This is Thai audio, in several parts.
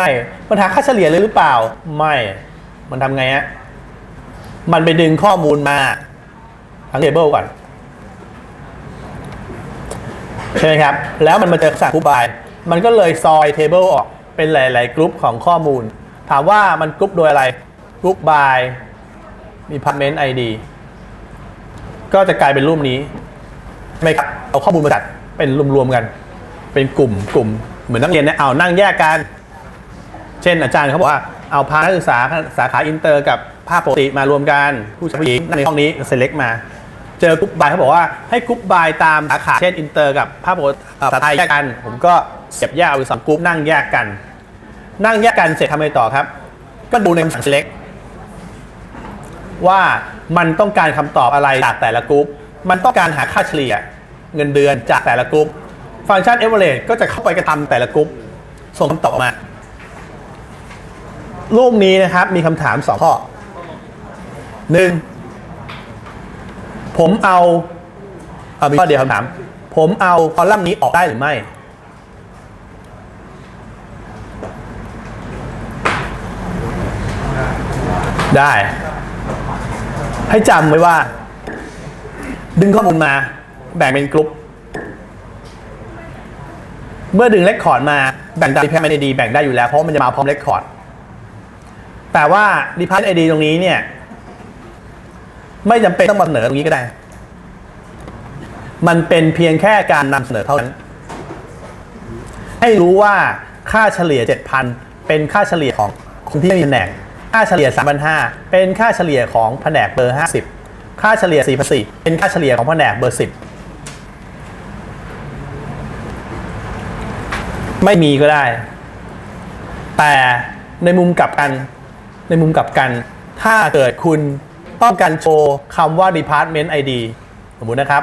ไม่มันหาค่าเฉลี่ยเลยหรือเปล่า ไม่ มันทำไงฮะ มันไปดึงข้อมูลมาทั้งเทเบิลก่อน ใช่ไหมครับ แล้วมันมาเจอสั่งกรุ๊ปบาย มันก็เลยซอยเทเบิลออกเป็นหลาย ๆกรุ๊ปของข้อมูล ถามว่ามันกรุ๊ปโดยอะไรกรุ๊ปบายมีพาร์ m e n t ID ก็จะกลายเป็นรูปนี้ใช่ไหมครับเอาข้อมูลมาจัดเป็นรวม ๆ กัน เป็นกลุ่มกลุ่มเหมือนนักเรียนเนี่ยเอานั่งแยกกัน เช่นอาจารย์เขาบอกว่าเอาพานักศึกษาสาขาอินเตอร์กับภาคปกติมารวมกันผู้ชายผู้หญิงในห้องนี้เซเล็กมา เจอกรุ๊ปบายเขาบอกว่าให้กรุ๊ปบายตามสาขาเช่นอินเตอร์กับภาคปกติเอ่อภาษาไทยแยกกัน ผมก็เสียบแยกเอาไปสองกรุ๊ปนั่งแยกกัน นั่งแยกกันเสร็จทำอะไรต่อครับ ก็ดูในคำสั่ง select ว่ามันต้องการคำตอบอะไรจากแต่ละกรุ๊ป มันต้องการหาค่าเฉลี่ยเงินเดือนจากแต่ละกรุ๊ป ฟังก์ชัน average ก็จะเข้าไปกระทำแต่ละกรุ๊ป ส่งคำตอบมา รูปนี้นะครับ มีคำถามสองข้อหนึ่งผมเอาเอามีข้อเดียวคำถาม ผมเอาคอลัมน์นี้ออกได้หรือไม่ ได้ ให้จำไว้ว่า ดึงข้อมูลมาแบ่งเป็นกลุ่มเมื่อดึงเลคคอร์ดมาแบ่งตามดีแพทไอดีแบ่งได้อยู่แล้วเพราะมันจะมาพร้อมเลคคอร์ด แต่ว่าดีพาร์ตไอดีตรงนี้เนี่ย ไม่จำเป็นต้องมาเสนอตรงนี้ก็ได้ มันเป็นเพียงแค่การนำเสนอเท่านั้น ให้รู้ว่าค่าเฉลี่ย 7,000 เป็นค่าเฉลี่ยของคนที่ไม่มีแผนก ค่าเฉลี่ย 3,500 เป็นค่าเฉลี่ยของแผนกเบอร์ 50 ค่าเฉลี่ย 4,400 เป็นค่าเฉลี่ยของแผนกเบอร์ 10ไม่มีก็ได้ แต่ในมุมกลับกัน ในมุมกลับกัน ถ้าเกิดคุณต้องการโชว์คำว่า department ID สมมุตินะครับ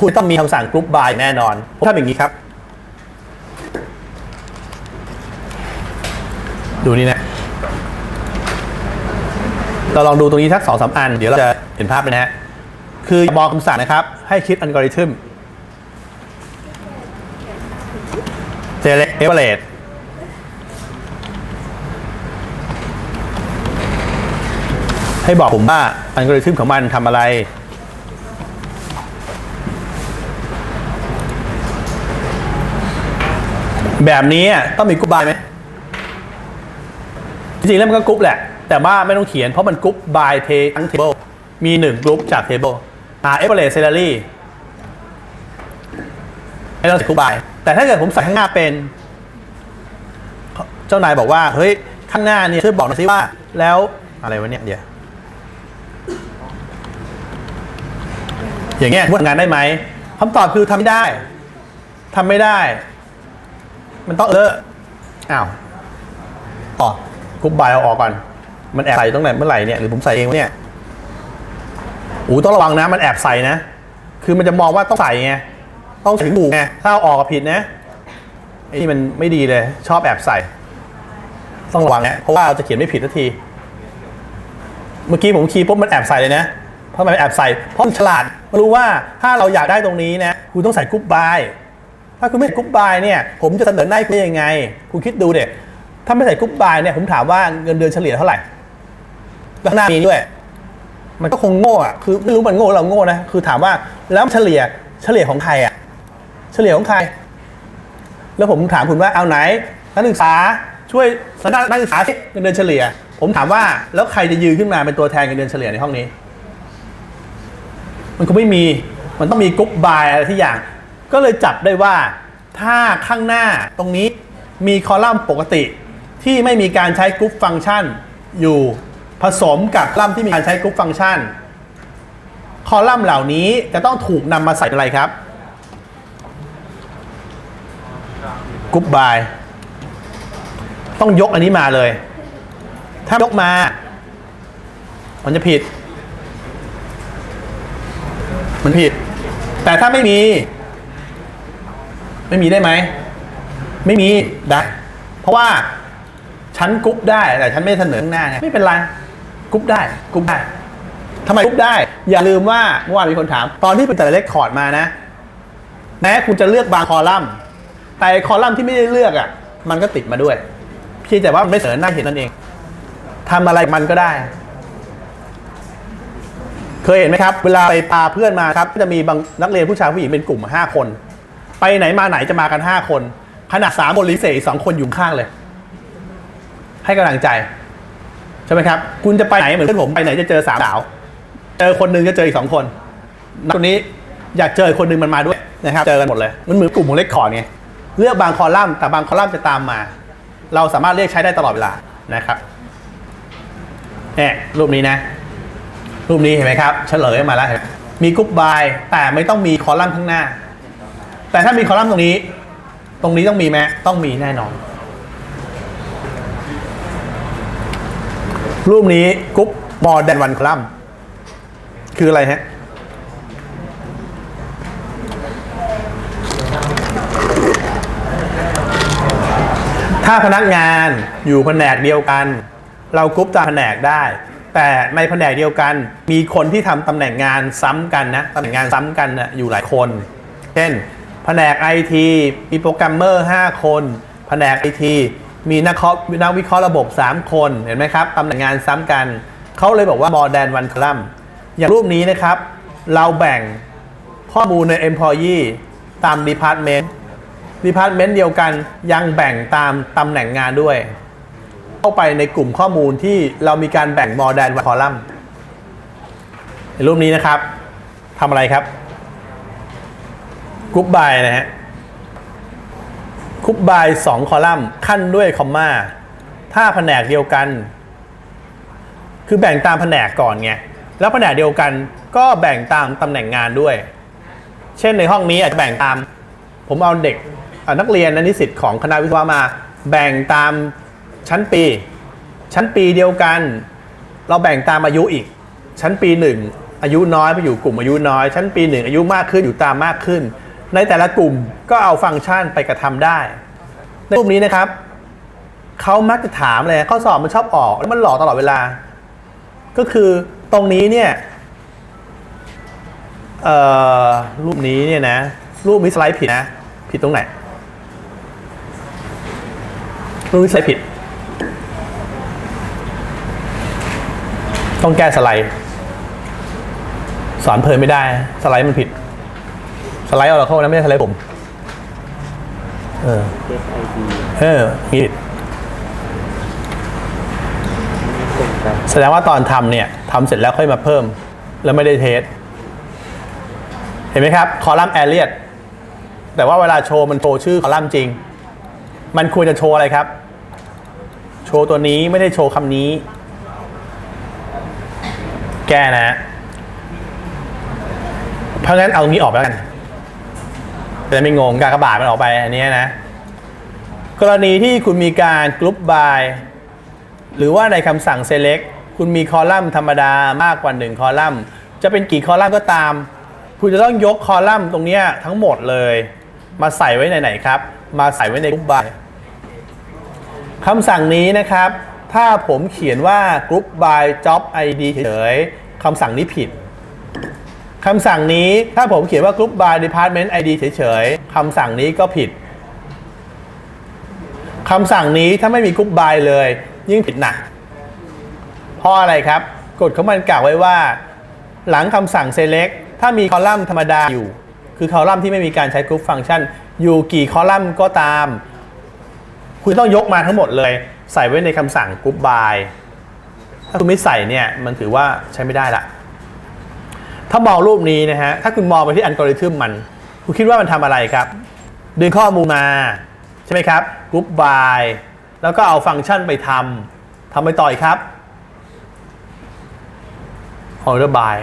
คุณต้องมีคำสั่ง group by แน่นอนผมทำอย่างนี้ครับ ดูนี่นะ เราลองดูตรงนี้สักสองสามอัน เดี๋ยวเราจะเห็นภาพเลยนะฮะ คือมองคำสั่งนะครับ ให้คิดอัลกอริทึม select average ให้บอกผมว่าอัลกอริทึมของมันทำอะไร แบบนี้ต้องมีกรุ๊ปบายไหมจริงๆแล้วมันก็กรุ๊ปแหละ แต่ว่าไม่ต้องเขียนเพราะมันกรุ๊ป by เททั้ง table มีหนึ่งกรุ๊ปจาก table อ่า average salary ไม่ต้องใส่กรุ๊ป by แต่ถ้าเกิดผมใส่ข้างหน้าเป็น เจ้านายบอกว่า เฮ้ย ข้างหน้าเนี่ยช่วยบอกหน่อยสิว่า แล้วอะไรวะเนี่ยเดี๋ยว อย่างเงี้ยพูดงานได้ไหมคำตอบคือทำไม่ได้ทำไม่ได้ มันต้องเอออ้าวต่อกรุ๊ปบายเอาออกก่อน มันแอบใส่ตรงไหนเมื่อไหร่เนี่ยหรือผมใส่เองวะเนี่ยอู้ต้องระวังนะ มันแอบใส่นะ คือมันจะมองว่าต้องใส่ไงต้องใส่ถูกไงถ้าเอาออกก็ผิดนะไอ้นี่มันไม่ดีเลย ชอบแอบใส่ ต้องระวังนะเพราะว่าเราจะเขียนไม่ผิดทันที เมื่อกี้ผมคีย์ปุ๊บมันแอบใส่เลยนะ เพราะมันแอบใส่เพราะมันฉลาดมันรู้ว่าถ้าเราอยากได้ตรงนี้นะคุณต้องใส่กรุ๊ปบายถ้าคุณไม่ใส่กรุ๊ปบายเนี่ย ผมจะเสนอหน้คุณยังไง คุณคิดดูเด็ถ้าไม่ใส่กรุ๊ปบายเนี่ยผมถามว่าเงินเดือนเฉลี่ยเท่าไหร่แล้วข้างหน้ามีด้วย มันก็คงโง่อะคือไม่รู้มันโง่เราโง่นะคือถามว่าแล้วเฉลี่ยเฉลี่ยของใครอะเฉลี่ยของใคร แล้วผมถามคุณว่าเอาไหนนักศึกษาช่วยสัญญานักศึกษาที่เงินเดือนเฉลี่ย ผมถามว่าแล้วใครจะยืนขึ้นมาเป็นตัวแทนเงินเดือนเฉลี่ยในห้องนี้ มันก็ไม่มี มันต้องมีกรุ๊ปบายอะไรที่อย่าง ก็เลยจับได้ว่าถ้าข้างหน้าตรงนี้มีคอลัมน์ปกติที่ไม่มีการใช้กรุ๊ปฟังก์ชันอยู่ผสมกับคอลัมน์ที่มีการใช้กรุ๊ปฟังก์ชัน คอลัมน์เหล่านี้จะต้องถูกนำมาใส่อะไรครับกรุ๊ปบายต้องยกอันนี้มาเลย ถ้ายกมา มันจะผิด มันผิด แต่ถ้าไม่มี ไม่มีได้ไหม ไม่มีได้เพราะว่าฉันกรุ๊ปได้แต่ฉันไม่เสนอข้างหน้าไงไม่เป็นไรกรุ๊ปได้กรุ๊ปได้ทำไมกรุ๊ปได้ อย่าลืมว่าเมื่อวานมีคนถาม ตอนที่เป็นแต่ละเลขคอร์ดมานะแม้คุณจะเลือกบางคอลัมน์ แต่คอลัมน์ที่ไม่ได้เลือกอะ มันก็ติดมาด้วย เพียงแต่ว่ามันไม่เสนอหน้าเห็นนั่นเองทำอะไรมันก็ได้ เคยเห็นไหมครับ เวลาไปพาเพื่อนมาครับก็จะมีบางนักเรียนผู้ชายผู้หญิงเป็นกลุ่มห้าคน ไปไหนมาไหนจะมากันห้าคนขนาดสามคนลิเศษอีสองคนอยู่ข้างเลย ให้กำลังใจ ใช่ไหมครับ คุณจะไปไหนเหมือนเพื่อนผมไปไหนจะเจอสามสาว เจอคนหนึ่งจะเจออีกสองคนนักคนนี้อยากเจอคนหนึ่งมันมาด้วยนะครับเจอกันหมดเลย มันเหมือนกลุ่มของเล็กคอร์ดไงเลือกบางคอลัมน์แต่บางคอลัมน์จะตามมา เราสามารถเรียกใช้ได้ตลอดเวลานะครับเนี่ยรูปนี้นะ รูปนี้เห็นไหมครับเฉลยมาแล้วเห็นมีกรุ๊ปบายแต่ไม่ต้องมีคอลัมน์ข้างหน้า แต่ถ้ามีคอลัมน์ตรงนี้ ตรงนี้ต้องมีไหมต้องมีแน่นอน รูปนี้กรุ๊ปมอ r แดนวันคอลัมน์คืออะไรฮะถ้าพนักงานอยู่แผนกเดียวกัน เรากรุ๊ปตามแผนกได้ แต่ในแผนกเดียวกัน มีคนที่ทำตำแหน่งงานซ้ำกันนะตำแหน่งงานซ้ำกันนะอยู่หลายคน เช่น แผนกไอทีมีโปรแกรมเมอร์ 5 คน แผนกไอทีมีนักนักวิเคราะห์ระบบ 3 คนเห็นไหมครับตำแหน่งงานซ้ำกัน เขาเลยบอกว่า more than one column อย่างรูปนี้นะครับ เราแบ่งข้อมูลใน employee ตาม department ดีพาร์ตเมนต์เดียวกันยังแบ่งตามตำแหน่งงานด้วย เข้าไปในกลุ่มข้อมูลที่เรามีการแบ่งมอร์แดนวคอลัมน์ในรูปนี้นะครับทำอะไรครับกรุ๊ปบายนะฮะกรุ๊ปบายสองคอลัมน์ขั้นด้วยคอมมาถ้าแผนกเดียวกัน คือแบ่งตามแผนกก่อนไงแล้วแผนกเดียวกันก็แบ่งตามตำแหน่งงานด้วย เช่นในห้องนี้อาจจะแบ่งตาม ผมเอาเด็กนักเรียนและนิสิตของคณะวิศวะมา แบ่งตาม ชั้นปี ชั้นปีเดียวกัน เราแบ่งตามอายุอีก ชั้นปีหนึ่งอายุน้อยไปอยู่กลุ่มอายุน้อย ชั้นปีหนึ่งอายุมากขึ้นอยู่ตามมากขึ้น ในแต่ละกลุ่มก็เอาฟังก์ชันไปกระทำได้ ในรูปนี้นะครับเขามักจะถามเลยข้อสอบมันชอบออกแล้วมันหลอกตลอดเวลา ก็คือตรงนี้เนี่ยเอ่อรูปนี้เนี่ยนะ รูปนี้สไลด์ผิดนะ ผิดตรงไหนรูปนี้สไลด์ผิด ต้องแก้สไลด์สอนเพลินไม่ได้ สไลด์มันผิด สไลด์เอาเราเข้านะไม่ใช่สไลด์ผม เออ เออผิดแสดงว่าตอนทำเนี่ยทำเสร็จแล้วค่อยมาเพิ่ม แล้วไม่ได้เทส เห็นไหมครับ คอลัมน์แอเรียแต่ว่าเวลาโชว์มันโชว์ชื่อคอลัมน์จริง มันควรจะโชว์อะไรครับ โชว์ตัวนี้ไม่ได้โชว์คำนี้ แก้นะ เพราะงั้นเอาตรงนี้ออกไปแล้วกันจะไม่งงการกระบาดมันออกไปอันนี้นะ กรณีที่คุณมีการกรุ๊ปบายหรือว่าในคำสั่ง select คุณมีคอลัมน์ธรรมดามากกว่า 1 คอลัมน์ จะเป็นกี่คอลัมน์ก็ตาม คุณจะต้องยกคอลัมน์ตรงนี้ทั้งหมดเลย มาใส่ไว้ในไหนครับ มาใส่ไว้ในกรุ๊ปบายคำสั่งนี้นะครับ ถ้าผมเขียนว่า group by job id เฉยๆคำสั่งนี้ผิดคำสั่งนี้ถ้าผมเขียนว่า group by department id เฉยๆคำสั่งนี้ก็ผิดคำสั่งนี้ถ้าไม่มีกรุ๊ปบายเลย ยิ่งผิดหนักเพราะอะไรครับกฎของมันกล่าวไว้ว่า หลังคำสั่ง select ถ้ามีคอลัมน์ธรรมดาอยู่ คือคอลัมน์ที่ไม่มีการใช้กรุ๊ปฟังก์ชันอยู่กี่คอลัมน์ก็ตาม คุณต้องยกมาทั้งหมดเลย ใส่ไว้ในคำสั่งกรุ๊ปบายถ้าคุณไม่ใส่เนี่ยมันถือว่าใช้ไม่ได้ละถ้ามองรูปนี้นะฮะถ้าคุณมองไปที่อัลกอริทึมมัน คุณคิดว่ามันทำอะไรครับ ดึงข้อมูลมา ใช่ไหมครับกรุ๊ปบายแล้วก็เอาฟังก์ชันไปทำทำไปต่อยครับ order by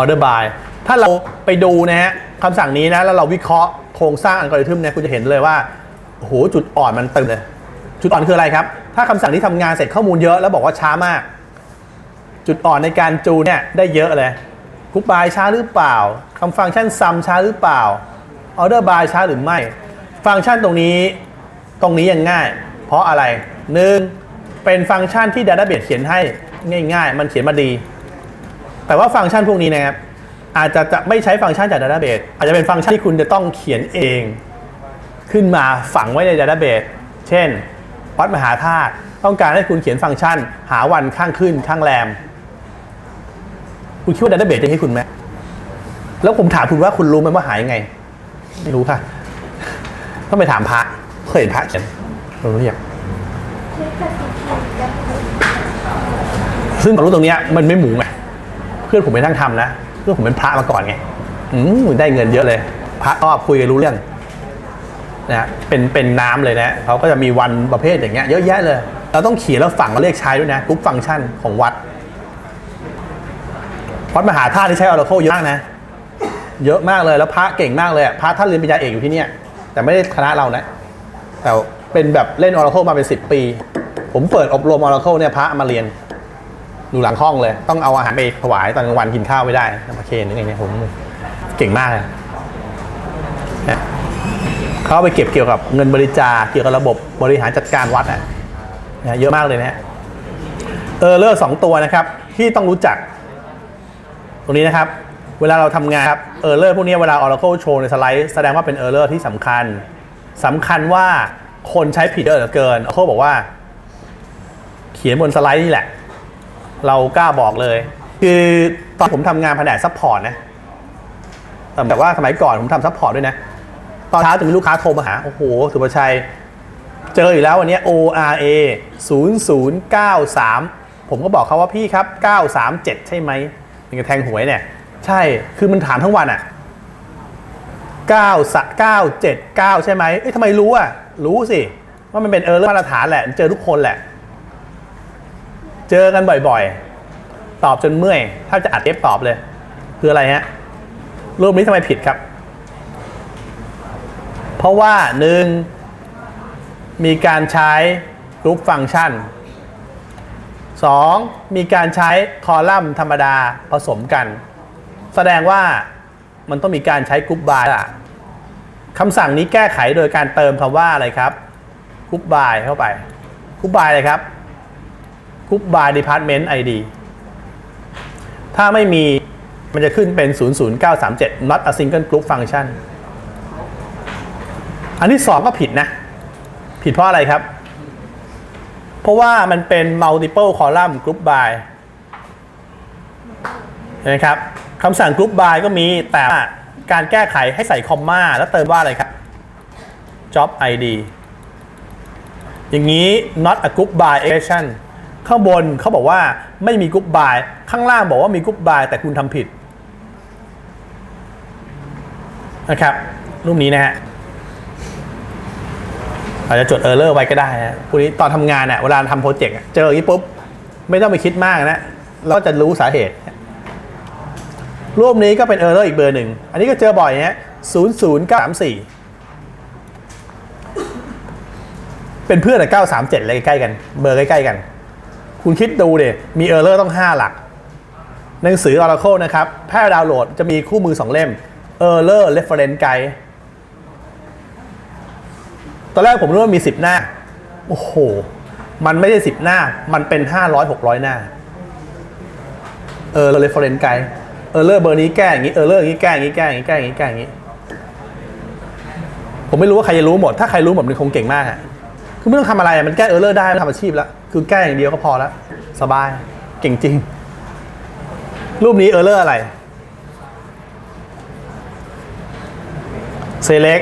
order by ถ้าเราไปดูนะฮะคำสั่งนี้นะ แล้วเราวิเคราะห์โครงสร้างอัลกอริทึมเนี่ยคุณจะเห็นเลยว่าโอ้โหจุดอ่อนมันเต็มเลย จุดอ่อนคืออะไรครับ ถ้าคำสั่งนี้ทำงานเสร็จข้อมูลเยอะแล้วบอกว่าช้ามาก จุดอ่อนในการจูนเนี่ยได้เยอะเลยกรุ๊ปบายช้าหรือเปล่าคำฟังก์ชันซัมช้าหรือเปล่า order by ช้าหรือไม่ ฟังก์ชันตรงนี้ตรงนี้ยังง่าย เพราะอะไรหนึ่งเป็นฟังก์ชันที่ Database เขียนให้ง่าย ๆ มันเขียนมาดี แต่ว่าฟังก์ชันพวกนี้นะครับอาจจะจะไม่ใช้ฟังก์ชันจาก Database อาจจะเป็นฟังก์ชันที่คุณจะต้องเขียนเอง ขึ้นมาฝังไว้ใน Database เช่น วัดมหาธาตุต้องการให้คุณเขียนฟังก์ชัน หาวันข้างขึ้นข้างแรม คุณคิดว่าดัตเตอร์เบสจะให้คุณไหมแล้วผมถามคุณว่าคุณรู้ไหมว่าหายยังไง ไม่รู้ค่ะต้องไปถามพระเคยเห็นพระเขียนเราเรียกซึ่งความรู้ตรงนี้มันไม่หมูไงเพื่อนผมไปนั่งทำนะ เพื่อนผมเป็นพระมาก่อนไง อืมได้เงินเยอะเลย พระก็คุยกันรู้เรื่อง นะเป็นเป็นน้ำเลยนะเขาก็จะมีวันประเภทอย่างเงี้ยเยอะแยะเลย เราต้องเขียนแล้วฝังมาเรียกใช้ด้วยนะกรุ๊ปฟังก์ชันของวัด วัดมหาธาตุที่ใช้ Oracle เยอะมากนะ เยอะมากเลยแล้วพระเก่งมากเลยพระท่านเรียนปริญญาเอกอยู่ที่เนี่ย แต่ไม่ได้คณะเรานะ แต่เป็นแบบเล่น Oracle มาเป็น10ปี ผมเปิดอบรม Oracle เนี่ยพระมาเรียนอยู่หลังห้องเลย ต้องเอาอาหารไปถวายตอนกลางวันกินข้าวไม่ได้มาเคนนึกไงเนี่ยผมเก่งมากเลยนะ เขาเอาไปเก็บเกี่ยวกับเงินบริจาคเกี่ยวกับระบบบริหารจัดการวัดอะนะเยอะมากเลยนะเออเลอร์สองตัวนะครับ ที่ต้องรู้จัก ตรงนี้นะครับ เวลาเราทำงานครับเออร์เลอร์พวกนี้เวลา Oracle โชว์ในสไลด์แสดงว่าเป็นเออร์เลอร์ที่สำคัญสำคัญว่าคนใช้ผิดเยอะเหลือเกิน Oracle บอกว่า เขียนบนสไลด์นี่แหละ เรากล้าบอกเลย คือตอนผมทำงานแผนกซัพพอร์ตนะแต่ว่าสมัยก่อนผมทำซัพพอร์ตด้วยนะ ตอนเช้าจะมีลูกค้าโทรมาหา โอ้โห สุภชัย เจออีกแล้ววันนี้ ORA 0093 ผมก็บอกเขาว่าพี่ครับ 937 ใช่ไหมเป็นกระแทงหวยเนี่ย ใช่ คือมันถามทั้งวันอะ9 9 7 9 ใช่ไหมเอ้ยทำไมรู้อะรู้สิ ว่ามันเป็นเออร์เลอร์มาตรฐานแหละ เจอทุกคนแหละ เจอกันบ่อยๆ ตอบจนเมื่อย ถ้าจะอัดเอฟตอบเลย คืออะไรฮะ รูปนี้ทำไมผิดครับ ราะว่าหนึ่งมีการใช้กรุ๊ปฟังก์ชัน 2. มีการใช้คอลัมน์ธรรมดาผสมกัน แสดงว่ามันต้องมีการใช้กรุ๊ปบายอะคำสั่งนี้แก้ไขโดยการเติมคำว่าอะไรครับกรุ๊ปบายเข้าไปกรุ๊ปบายเลยครับกรุ๊ปบาย department ID ถ้าไม่มีมันจะขึ้นเป็น 00937 not a single group function อันที่สองก็ผิดนะ ผิดเพราะอะไรครับ เพราะว่ามันเป็น multiple column group by เห็นะครับคำสั่ง group by ก็มีแต่การแก้ไขให้ใส่คอมมาแล้วเติมว่าอะไรครับ job id อย่างนี้ not a group by expression ข้างบนเขาบอกว่าไม่มี group by ข้างล่างบอกว่ามี group by แต่คุณทำผิด นะครับ รูปนี้นะฮะ อาจจะจดเออร์เลอร์ไว้ก็ได้นะพวกนี้ตอนทำงานเนี่ยเวลาทำโปรเจกต์เจออย่างนี้ปุ๊บ ไม่ต้องไปคิดมากนะ เราก็จะรู้สาเหตุ รูปนี้ก็เป็นเออร์เลอร์อีกเบอร์หนึ่ง อันนี้ก็เจอบ่อยฮะศูนย์ศูนย์เก้าสามสี่เป็นเพื่อนกับเก้าสามเจ็ดเลยใกล้กัน เบอร์ใกล้ๆกัน คุณคิดดูเดี๋ยมีเออร์เลอร์ต้อง5หลัก หนังสือ Oracle นะครับแพร่ดาวน์โหลดจะมีคู่มือ2เล่ม Error Reference Guide ตอนแรกผมรู้ว่ามี 10 หน้า โอ้โห มันไม่ใช่ 10 หน้า มันเป็น 500 600 หน้า เออเราเลยฟอเรนไกด์เออเลอร์เบอร์นี้แก้อย่างนี้ เออเลอร์อย่างนี้แก้อย่างนี้แก้อย่างนี้แก้อย่างนี้แก้อย่างนี้ ผมไม่รู้ว่าใครจะรู้หมด ถ้าใครรู้หมดมันคงเก่งมากอะคือไม่ต้องทำอะไรอะมันแก้เออเลอร์ได้มันทำอาชีพแล้ว คือแก้อย่างเดียวก็พอแล้ว สบาย เก่งจริง รูปนี้เออเลอร์อะไรเซเล็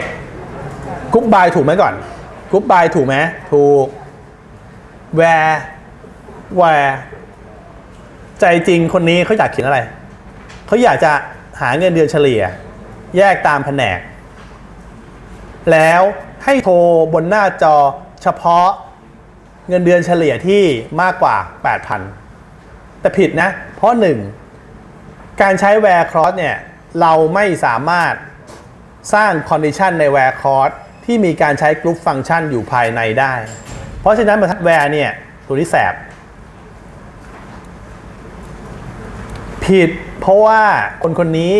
กรุ๊ปบายถูกไหมก่อนกรุ๊ปบายถูกไหมถูกแวร์แวร์ใจจริงคนนี้เขาอยากเขียนอะไร เขาอยากจะหาเงินเดือนเฉลี่ย แยกตามแผนก แล้วให้โทรบนหน้าจอเฉพาะเงินเดือนเฉลี่ยที่มากกว่า 8,000 แต่ผิดนะ เพราะหนึ่งการใช้แวร์ครอสเนี่ย เราไม่สามารถสร้างคอนดิชันใน where clause ที่มีการใช้กรุ๊ปฟังก์ชันอยู่ภายในได้ เพราะฉะนั้นบรรทัด where เนี่ยตัวนี้แสบ ผิดเพราะว่าคนคนนี้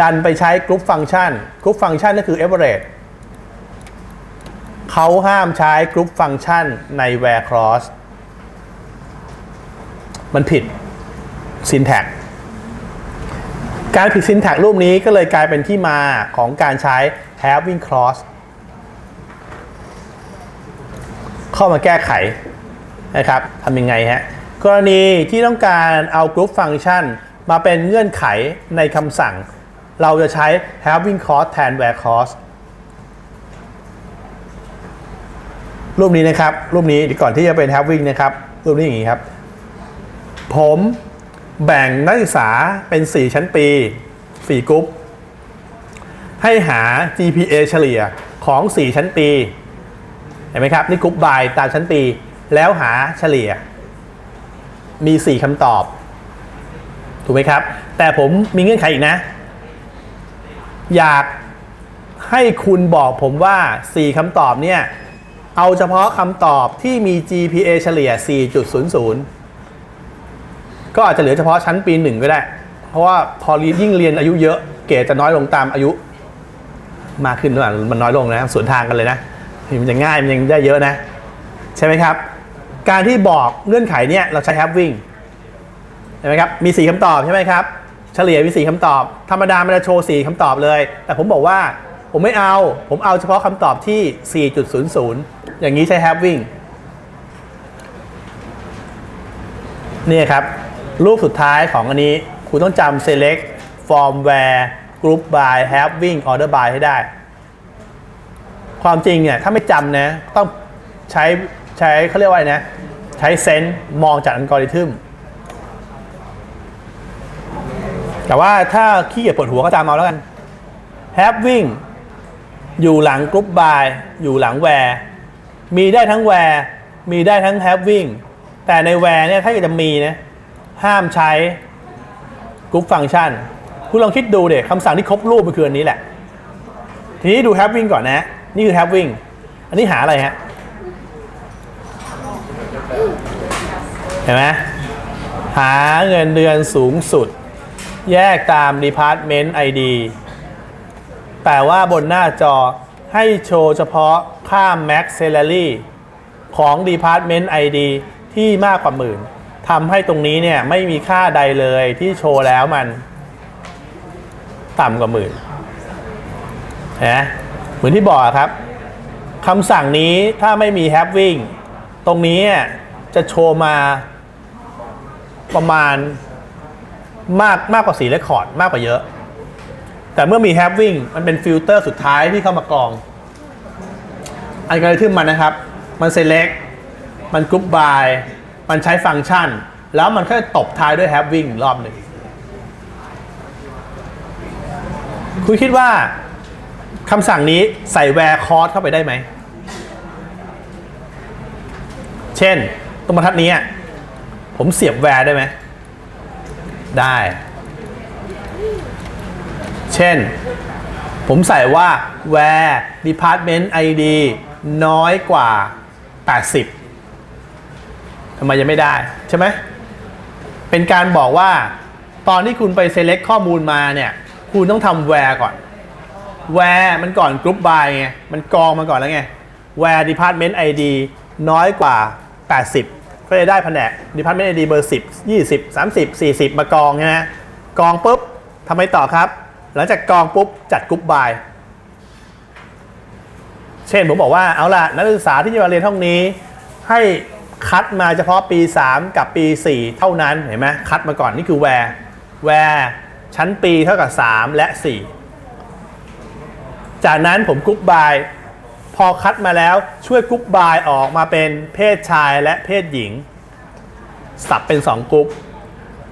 ดันไปใช้กรุ๊ปฟังก์ชันกรุ๊ปฟังก์ชันก็คือ average เขาห้ามใช้กรุ๊ปฟังก์ชันใน where clause มันผิด syntax การผิด syntax รูปนี้ก็เลยกลายเป็นที่มาของการใช้ having clause เข้ามาแก้ไขนะครับทำยังไงฮะกรณีที่ต้องการเอา group function มาเป็นเงื่อนไขในคำสั่ง เราจะใช้ having cost แทน where cost รูปนี้นะครับ รูปนี้ก่อนที่จะเป็น having นะครับ รูปนี้อย่างนี้ครับ ผมแบ่งนักศึกษาเป็น 4 ชั้นปี 4 กรุ๊ป ให้หา GPA เฉลี่ยของ 4 ชั้นปี เห็นไหมครับ นี่กรุ๊ปบายตามชั้นปี แล้วหาเฉลี่ย มี 4คำตอบ ถูกไหมครับ แต่ผมมีเงื่อนไขอีกนะ อยากให้คุณบอกผมว่า 4คำตอบเนี่ย เอาเฉพาะคำตอบที่มี GPA เฉลี่ย 4.00 ก็อาจจะเหลือเฉพาะชั้นปีหนึ่งก็ได้ เพราะว่าพอยิ่งเรียนอายุเยอะ เกรดจะน้อยลงตามอายุ มากขึ้นหรือเปล่ามันน้อยลงนะ สวนทางกันเลยนะ มันจะง่ายมันยังได้เยอะนะ ใช่ไหมครับ การที่บอกเงื่อนไขเนี่ยเราใช้ having เห็นไหมครับมี 4คำตอบใช่ไหมครับ เฉลี่ยมี 4คำตอบ ธรรมดามันจะโชว์4คำตอบเลย แต่ผมบอกว่าผมไม่เอา ผมเอาเฉพาะคำตอบที่ 4.00 อย่างนี้ใช้ having นี่ครับ รูปสุดท้ายของอันนี้คุณต้องจำ select from where group by having order by ให้ได้ ความจริงเนี่ยถ้าไม่จำนะต้องใช้ใช้เขาเรียกว่าอะไรนะ ใช้เซนส์มองจากอัลกอริทึมแต่ว่าถ้าขี้เกียจปวดหัวก็จำเอาแล้วกัน having อยู่หลัง group by อยู่หลัง where มีได้ทั้ง where มีได้ทั้ง having แต่ใน where เนี่ยถ้าจะมีนะห้ามใช้ group function คุณลองคิดดูเด็กคำสั่งที่ครบรูปมันคืออันนี้แหละ ทีนี้ดู having ก่อนนะ นี่คือ having อันนี้หาอะไรฮะ เห็นไหมหาเงินเดือนสูงสุด แยกตาม Department ID แต่ว่าบนหน้าจอให้โชว์เฉพาะค่า Max Salary ของ Department ID ที่มากกว่าหมื่นทำให้ตรงนี้เนี่ยไม่มีค่าใดเลยที่โชว์แล้วมัน ต่ำกว่าหมื่นนะ เหมือนที่บอกครับคำสั่งนี้ถ้าไม่มี having ตรงนี้จะโชว์มาประมาณมากมากกว่าสีเลคคอร์ดมากกว่าเยอะ แต่เมื่อมี having มันเป็นฟิลเตอร์สุดท้ายที่เข้ามากรอง อันกริทึมมันนะครับ มัน select มัน group by มันใช้ฟังก์ชัน แล้วมันก็ตบท้ายด้วย having รอบหนึ่ง คุณคิดว่า คำสั่งนี้ใส่ where cost เข้าไปได้ไหม เช่น ตรงบรรทัดนี้ ผมเสียบ where ได้ไหม ได้ เช่น ผมใส่ว่า where department ID น้อยกว่า 80ทำไมยังไม่ได้ ใช่ไหม เป็นการบอกว่า ตอนที่คุณไป select ข้อมูลมาเนี่ย คุณต้องทำ where ก่อน where มันก่อน group by ไง มันกองมาก่อนแล้วไง where department ID น้อยกว่า 80 ก็จะได้แผนก department ID เบอร์ 10 20 30 40 มากองใช่ไหมกองปุ๊บทำไมต่อครับ หลังจากกองปุ๊บจัด group by เช่นผมบอกว่าเอาล่ะนักศึกษาที่จะมาเรียนห้องนี้ ให้คัดมาเฉพาะปี 3 กับปี 4 เท่านั้นเห็นไหมคัดมาก่อนนี่คือ where where ชั้นปีเท่ากับ 3 และ 4 จากนั้นผมกรุ๊ปบาย พอคัดมาแล้วช่วยกรุ๊ปบายออกมาเป็นเพศชายและเพศหญิง สับเป็น 2กรุ๊ป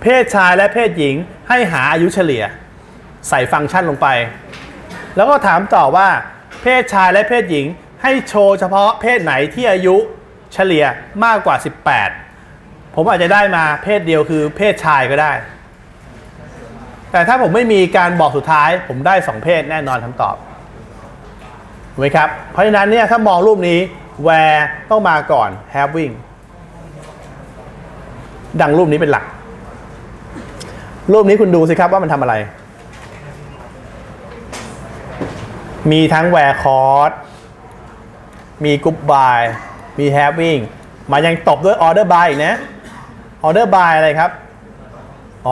เพศชายและเพศหญิงให้หาอายุเฉลี่ย ใส่ฟังก์ชันลงไป แล้วก็ถามต่อว่า เพศชายและเพศหญิงให้โชว์เฉพาะเพศไหนที่อายุเฉลี่ยมากกว่า 18 ผมอาจจะได้มาเพศเดียวคือเพศชายก็ได้ แต่ถ้าผมไม่มีการบอกสุดท้าย ผมได้ 2 เพศแน่นอนคำตอบ ถูกไหมครับ เพราะฉะนั้นเนี่ยถ้ามองรูปนี้ where ต้องมาก่อน having ดังรูปนี้เป็นหลัก รูปนี้คุณดูสิครับว่ามันทำอะไร มีทั้ง where cost มี group by มี having มายังตบด้วย order by อีกนะ order by อะไรครับ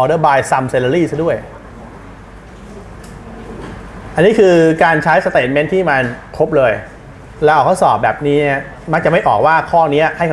order by sum salary ซะด้วย อันนี้คือการใช้สเตทเมนที่มันครบเลย แล้วออกข้อสอบแบบนี้มักจะไม่ออกว่าข้อนี้ให้